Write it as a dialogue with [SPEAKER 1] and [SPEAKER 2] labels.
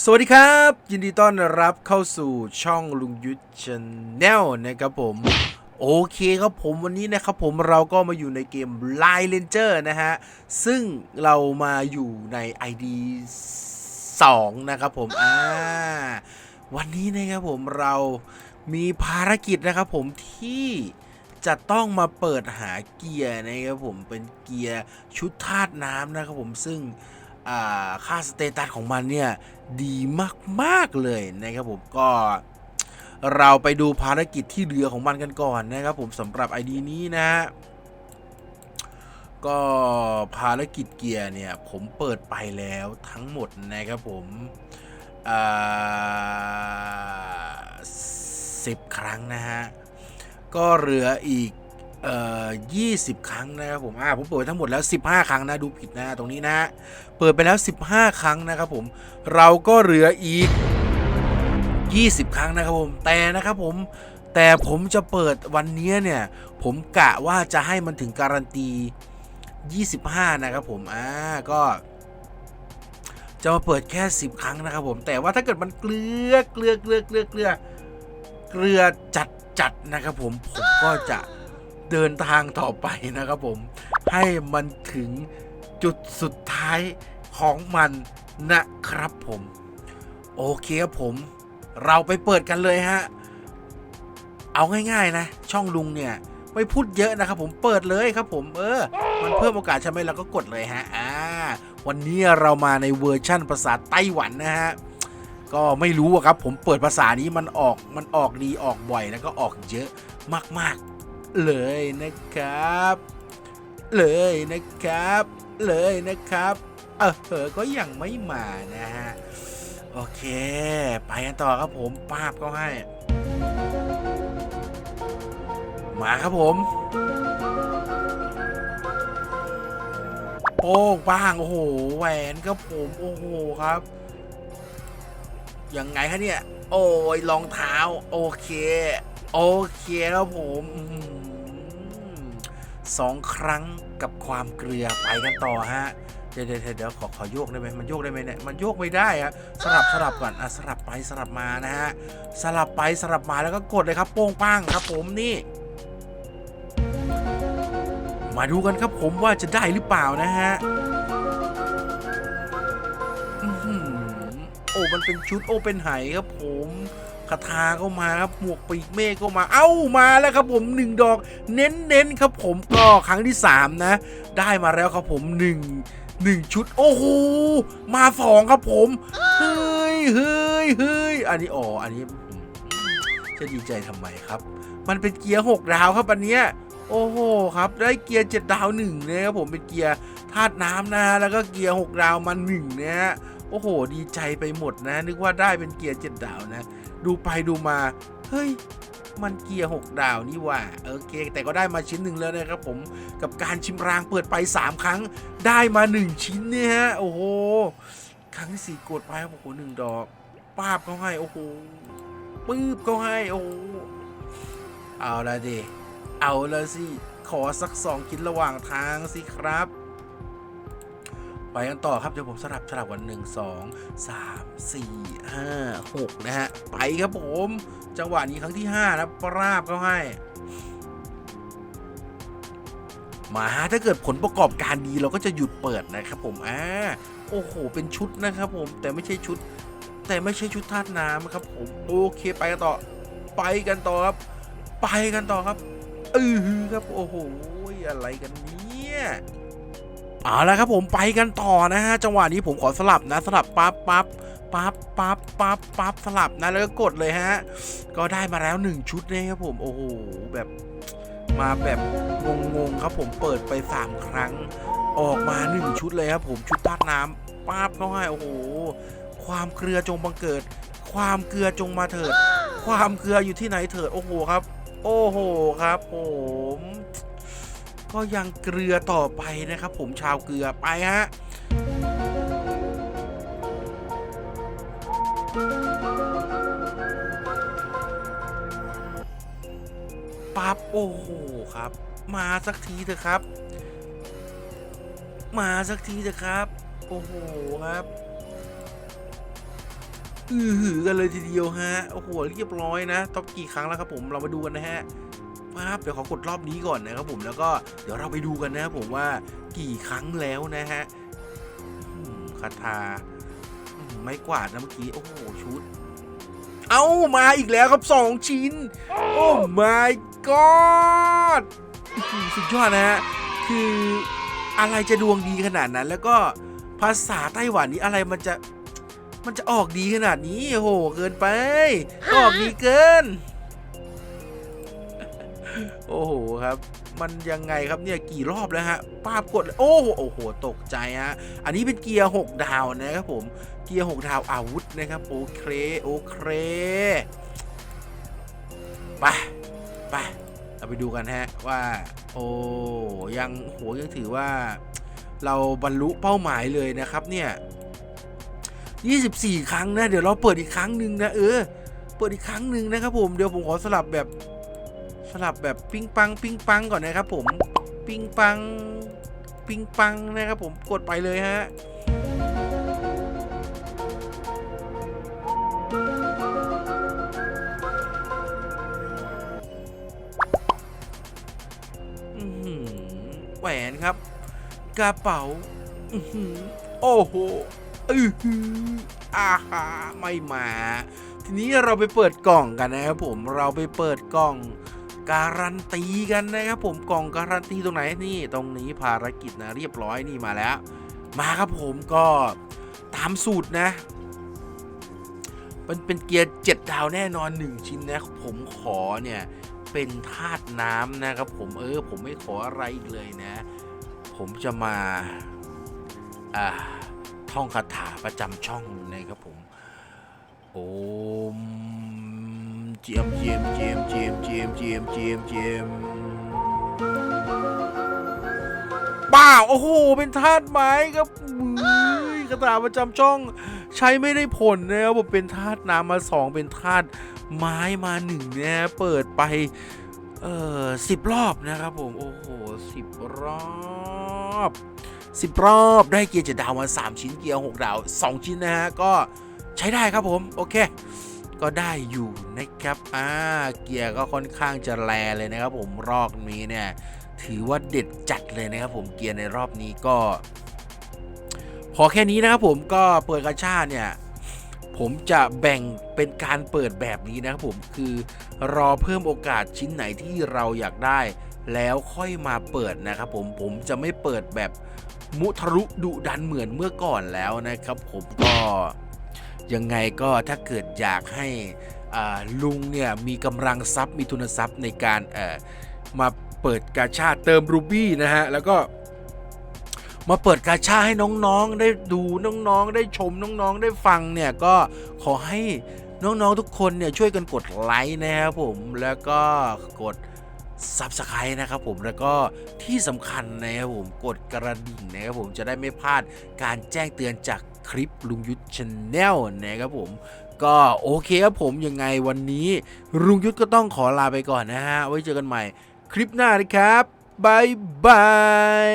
[SPEAKER 1] สวัสดีครับ ยินดีต้อนรับเข้าสู่ช่องลุงยุทธชาแนลนะครับผม โอเคครับผมวันนี้นะครับผมเราก็มาอยู่ในเกม Line Ranger นะฮะ ซึ่งเรามาอยู่ใน ID 2 นะครับผมอ่าวันนี้นะครับผมเรามีภารกิจนะครับผมที่จะต้องมาเปิดหาเกียร์นะครับผมเป็นเกียร์ชุดธาตุน้ำนะครับผมซึ่ง ค่าสเตตัสของมันเนี่ย ดีมาก ๆ เลยนะครับผมก็เราไปดูภารกิจที่เหลือของมันกันก่อนนะครับผมสำหรับ ID นี้นะฮะก็ภารกิจเกียร์เนี่ย ผมเปิดไปแล้วทั้งหมดนะครับผมสิบครั้งนะฮะ ก็เหลืออีก เอ่อ20 ครั้งนะครับผม อ่า ผมเปิดไปทั้งหมดแล้ว 15 ครั้งนะ ดูผิดนะ ตรงนี้นะ เปิดไปแล้ว 15 ครั้งนะครับผม เราก็เหลืออีก 20 ครั้งนะครับผม แต่นะครับผม แต่ผมจะเปิดวันนี้เนี่ย ผมกะว่าจะให้มันถึงการันตี 25 นะครับผม อ่า ก็ จะมาเปิดแค่ 10 ครั้งนะครับผม แต่ว่าถ้าเกิดมันเกลือ เกลือ เกลือ เกลือ เกลือ เกลือจัดจัดนะครับผม ผมก็จะ เดินทางต่อไปนะครับผม ให้มันถึงจุดสุดท้ายของมันนะครับผม โอเคครับผม เราไปเปิดกันเลยฮะ เอาง่าย ๆ นะ ช่องลุงเนี่ย ไม่พูดเยอะนะครับผมเปิดเลยครับผม เออ มันเพิ่มโอกาสใช่ไหมเราก็กดเลยฮะอ่าวันนี้เรามาในเวอร์ชั่นภาษาไต้หวันนะฮะก็ไม่รู้ครับผมเปิดภาษานี้มันออกมันออกดีออกบ่อยแล้วก็ออกเยอะมากๆ เลยนะครับ เลยนะครับ เลยนะครับ เออเออก็ยังไม่มานะฮะ โอเค ไปกันต่อครับผมป้าบก็ให้ มาครับผมโป้งป้าง โอ้โห แหวนครับผม โอ้โหครับ ยังไงคะเนี่ย โอ้ยรองเท้า โอเค โอเคครับผม สองครั้งกับความเกลือไปกันต่อฮะเดี๋ยวเดี๋ยวเดี๋ยวขอขอโยกได้ไหมมันโยกได้ไหมเนี่ยมันโยกไม่ได้อะสลับสลับก่อนอะสลับไปสลับมานะฮะสลับไปสลับมาแล้วก็กดเลยครับโป้งป้งครับผมนี่มาดูกันครับผมว่าจะได้หรือเปล่านะฮะ โอ้ มันเป็นชุดโอเป็นไหครับผม คาถาก็มาครับหมวกปีกเมฆก็มาเอ้ามาแล้วครับผมหนึ่งดอกเน้นเน้นๆครับผมก็ครั้งที่สามนะ ได้มาแล้วครับผมหนึ่งหนึ่งชุด โอ้โหมาสองครับผมเฮ้ยเฮ้ยเฮ้ยอันนี้อ๋ออันนี้จะดีใจทำไมครับ มันเป็นเกียร์หกดาวครับอันเนี้ยโอ้โหครับได้เกียร์เจ็ดดาวหนึ่งเนี่ยครับผมเป็นเกียร์ธาตุน้ำนะฮะแล้วก็เกียร์หกดาวมาหนึ่งเนี่ยโอ้โห ดีใจไปหมดนะ นึกว่าได้เป็นเกียร์เจ็ดดาวนะ ดูไปดูมา เฮ้ย มันเกียร์หกดาวนี่ว่าโอเค แต่ก็ได้มาชิ้นหนึ่งแล้วนะครับผมกับการชิมรางเปิดไป 3 ครั้งได้มา 1 ชิ้นเนี่ยฮะโอ้โห ครั้งที่สี่กดไปโอ้โหหนึ่งดอกป้าบเขาให้ โอ้โหปื๊บเขาให้ โอ้โหเอาละดิเอาละสิ ขอสักสองชิ้นระหว่างทางสิครับ ไปกันต่อครับ เดี๋ยวผมสลับสลับกันหนึ่งสองสามสี่ห้าหกนะฮะ ไปครับผม จังหวะนี้ครั้งที่ห้านะปราบเขาให้ มาถ้าเกิดผลประกอบการดีเราก็จะหยุดเปิดนะครับผมอ่าโอ้โห เป็นชุดนะครับผม แต่ไม่ใช่ชุด แต่ไม่ใช่ชุดธาตุน้ำครับผม โอเคไปกันต่อ ไปกันต่อครับ ไปกันต่อครับเออหือครับ โอ้โห อะไรกันเนี่ย เอาละครับผมไปกันต่อนะฮะจังหวะนี้ผมขอสลับนะสลับปั๊บปั๊บปั๊บปั๊บปั๊บปั๊บสลับนะแล้วก็กดเลยฮะ ก็ได้มาแล้วหนึ่งชุดนะครับผมโอ้โหแบบมาแบบงงๆครับผมเปิดไปสามครั้ง ออกมาหนึ่งชุดเลยครับผมชุดธาตุน้ำปั๊บเข้าให้โอ้โหความเกลือจงบังเกิด ความเกลือจงมาเถิด ความเกลืออยู่ที่ไหนเถิดโอ้โหครับ โอ้โหครับผม ก็ยังเกลือต่อไปนะครับ ผมชาวเกลือไปฮะปั๊บโอ้โหครับ มาสักทีเถอะครับ มาสักทีเถอะครับ โอ้โหครับอือหือกันเลยทีเดียวฮะโอ้โหเรียบร้อยนะท็อปกี่ครั้งแล้วครับผมเรามาดูกันนะฮะ ปั๊บเดี๋ยวขอกดรอบนี้ก่อนนะครับผมแล้วก็เดี๋ยวเราไปดูกันนะครับผมว่ากี่ครั้งแล้วนะฮะคาถาไม้กวาดนะเมื่อกี้โอ้โหชุด เอ้ามาอีกแล้วครับสองชิ้น โอ้ my god สุดยอดนะฮะคืออะไรจะดวงดีขนาดนั้น แล้วก็ภาษาไต้หวันนี้อะไรมันจะมันจะออกดีขนาดนี้โอ้โหเกินไปออกดีเกิน โอ้โหครับ มันยังไงครับเนี่ยกี่รอบแล้วฮะป้าบกดโอ้โหโอ้โห ตกใจฮะอันนี้เป็นเกียร์ 6 ดาวนะครับผมเกียร์ 6 ดาวอาวุธนะครับ โอเคโอเคไปไปเราไปดูกันฮะว่า โอ้ยังโหยังถือว่า เราบรรลุเป้าหมายเลยนะครับเนี่ย24 ครั้งนะ เดี๋ยวเราเปิดอีกครั้งหนึ่งนะเออเปิดอีกครั้งหนึ่งนะครับผมเดี๋ยวผมขอสลับแบบ สลับแบบปิ้งปังปิ้งปังก่อนนะครับผมปิ้งปังปิ้งปังนะครับผมกดไปเลยฮะหือแหวนครับ กระเป๋าหือโอ้โหอือหืออาหาไม่มา ทีนี้เราไปเปิดกล่องกันนะครับผมเราไปเปิดกล่อง การันตีกันนะครับผมกล่องการันตีตรงไหนนี่ตรงนี้ภารกิจนะเรียบร้อยนี่มาแล้ว มาครับผมก็ตามสูตรนะมันเป็นเกียร์เจ็ดดาวแน่นอนหนึ่งชิ้นนะผมขอเนี่ยเป็นธาตุน้ำนะครับผมเออผมไม่ขออะไรอีกเลยนะ ผมจะมาอ่าท่องคาถาประจำช่องนะครับผม โอม เจียมเจียมเจียมเจียมเจียมเจียมเจียมเจียมป้าวโอ้โห เป็นธาตุไม้ครับมือคาถาประจำช่องใช้ไม่ได้ผลนะครับผมเป็นธาตุน้ำมาสองเป็นธาตุไม้มาหนึ่งนะเปิดไป เออสิบรอบนะครับผม โอ้โหสิบรอบสิบรอบได้เกียร์เจ็ดดาวมา3ชิ้นเกียร์6ดาว2ชิ้นนะฮะก็ใช้ได้ครับผม โอเค ก็ได้อยู่นะครับอ่าเกียร์ก็ค่อนข้างจะแรงเลยนะครับผมรอบนี้เนี่ยถือว่าเด็ดจัดเลยนะครับผมเกียร์ในรอบนี้ก็ พอแค่นี้นะครับผมก็เปิดกระชาเนี่ยผมจะแบ่งเป็นการเปิดแบบนี้นะครับผมคือรอเพิ่มโอกาสชิ้นไหนที่เราอยากได้ แล้วค่อยมาเปิดนะครับผมผมจะไม่เปิดแบบมุทะลุดุดันเหมือนเมื่อก่อนแล้วนะครับผมก็ ยังไงก็ถ้าเกิดอยากให้ลุงเนี่ยมีกำลังทรัพย์มีทุนทรัพย์ในการมาเปิดกาชาเติมรูบี้นะฮะแล้วก็มาเปิดกาชาให้น้องๆ ได้ดูน้องๆ ได้ชมน้องๆ ได้ฟังเนี่ยก็ขอให้น้องๆทุกคนเนี่ยช่วยกันกดไลค์นะครับผมแล้วก็กด Subscribe นะครับผมแล้วก็ที่สำคัญนะครับผมกดกระดิ่งนะครับผมจะได้ไม่พลาดการแจ้งเตือนจากคลิปลุงยุทธชาแนลนะครับผมก็โอเคครับผมยังไงวันนี้ลุงยุทธก็ต้องขอลาไปก่อนนะฮะไว้เจอกันใหม่คลิปหน้านะครับบายบาย